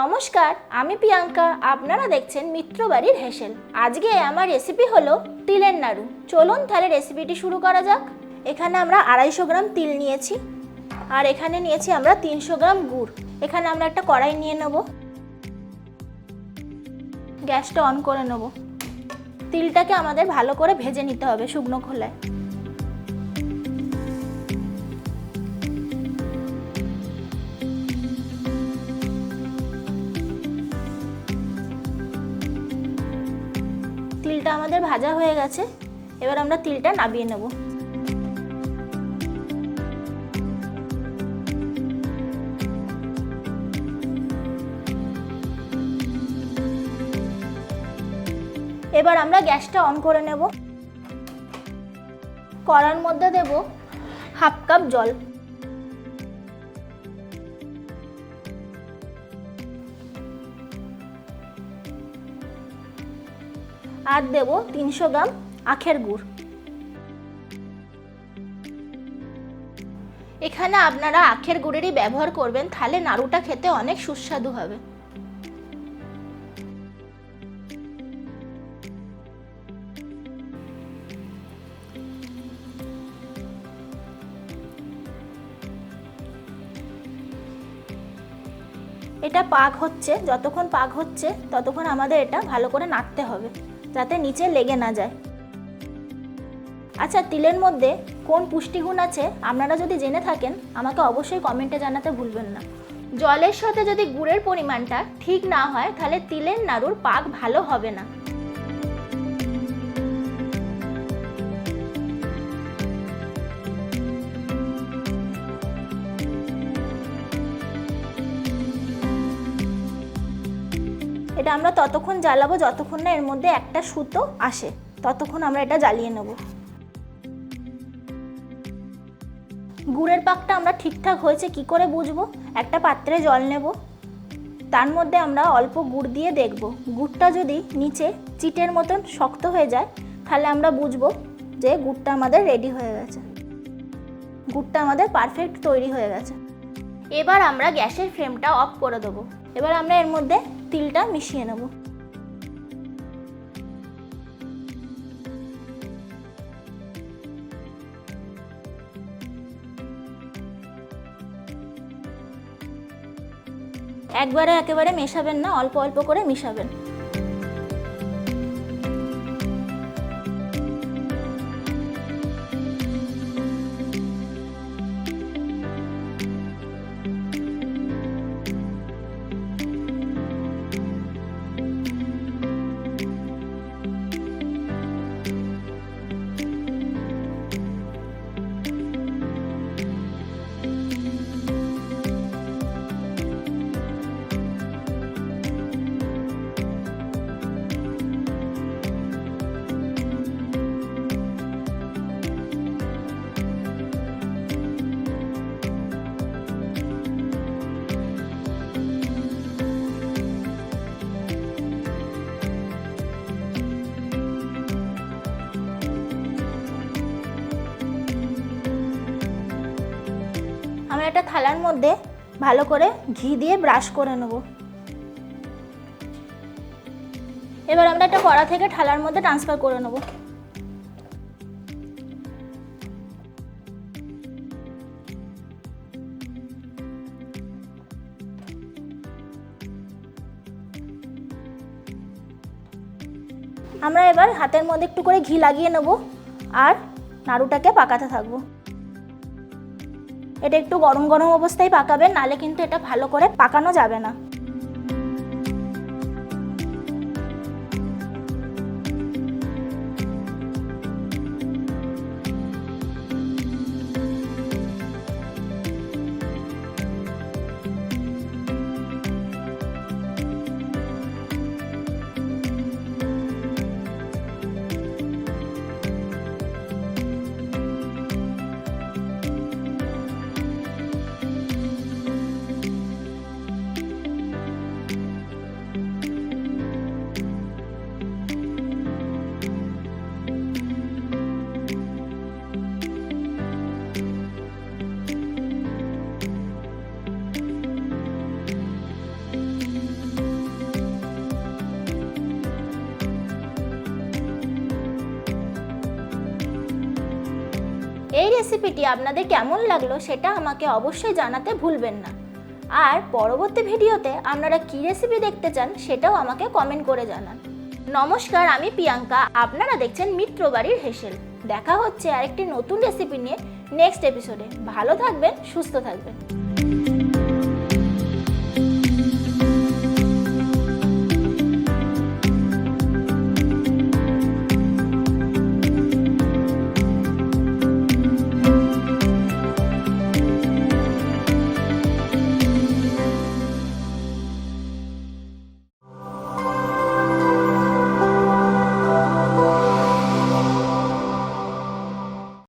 নমস্কার, আমি প্রিয়াঙ্কা। আপনারা দেখছেন মিত্রবাড়ির হেসেল। আজকে আমার রেসিপি হলো তিলের নাড়ু। চলুন তাহলে রেসিপিটি শুরু করা যাক। এখানে আমরা আড়াইশো গ্রাম তিল নিয়েছি। আর এখানে নিয়েছি আমরা তিনশো গ্রাম গুড়। এখানে আমরা একটা কড়াই নিয়ে নেব। গ্যাসটা অন করে নেব। তিলটাকে আমাদের ভালো করে ভেজে নিতে হবে শুকনো খোলায়। আমাদের ভাজা হয়ে গেছে। এবার আমরা তিলটা নাবিয়ে নেব। এবার আমরা গ্যাসটা অন করে নেব। কড়ার মধ্যে দেব হাফ কাপ জল। আর দেব তিনশো গ্রাম আখের গুড়। এখানে আপনারা আখের গুড়েরই ব্যবহার করবেন, তাহলে নাড়ুটা খেতে অনেক সুস্বাদু হবে। এটা পাক হচ্ছে, যতক্ষণ পাক হচ্ছে, ততক্ষণ আমাদের এটা ভালো করে নাড়তে হবে। যাতে নিচে লেগে না যায়। আচ্ছা তিলের মধ্যে কোন পুষ্টিগুণ আছে? আপনারা যদি জেনে থাকেন, আমাকে অবশ্যই কমেন্টে জানাতে ভুলবেন না। জলের সাথে যদি গুড়ের পরিমাণটা ঠিক না হয়, তাহলে তিলের নাড়ুর পাক ভালো হবে না। এটা আমরা ততক্ষণ জ্বালাবো যতক্ষণ না এর মধ্যে একটা সুতো আসে। ততক্ষণ আমরা এটা জ্বালিয়ে নেব। গুড়ের পাকটা আমরা ঠিকঠাক হয়েছে কি করে বুঝব? একটা পাত্রে জল নেব। তার মধ্যে আমরা অল্প গুড় দিয়ে দেখব। গুড়টা যদি নিচে চিটের মতন শক্ত হয়ে যায়, তাহলে আমরা বুঝব যে গুড়টা আমাদের রেডি হয়ে গেছে। গুড়টা আমাদের পারফেক্ট তৈরি হয়ে গেছে। এবার আমরা গ্যাসের ফ্লেমটা অফ করে দেবো। এবার আমরা এর মধ্যে তিলটা মিশিয়ে নেব। একবারে একেবারে মেশাবেন না অল্প অল্প করে মিশাবেন। একটা থালার মধ্যে ভালো করে ঘি দিয়ে ব্রাশ করে নেব। এবার আমরা একটা কড়া থেকে থালার মধ্যে ট্রান্সফার করে নেব। আমরা এবার হাতের মধ্যে একটু করে ঘি লাগিয়ে নেব আর নাড়ুটাকে পাকাতে থাকব। এটা একটু গরম গরম অবস্থায় পাকাবেন নালে কিন্তু এটা ভালো করে পাকানো যাবে না। রেসিপিটি আপনাদের কেমন লাগল সেটা আমাকে অবশ্যই জানাতে ভুলবেন না। আর পরবর্তী ভিডিওতে আপনারা কী রেসিপি দেখতে চান সেটাও আমাকে কমেন্ট করে জানান। নমস্কার, আমি প্রিয়াঙ্কা। আপনারা দেখছেন মিত্র বাড়ির হেসেল। দেখা হচ্ছে আরেকটি নতুন রেসিপি নিয়ে নেক্সট এপিসোডে ভালো থাকবেন, সুস্থ থাকবেন।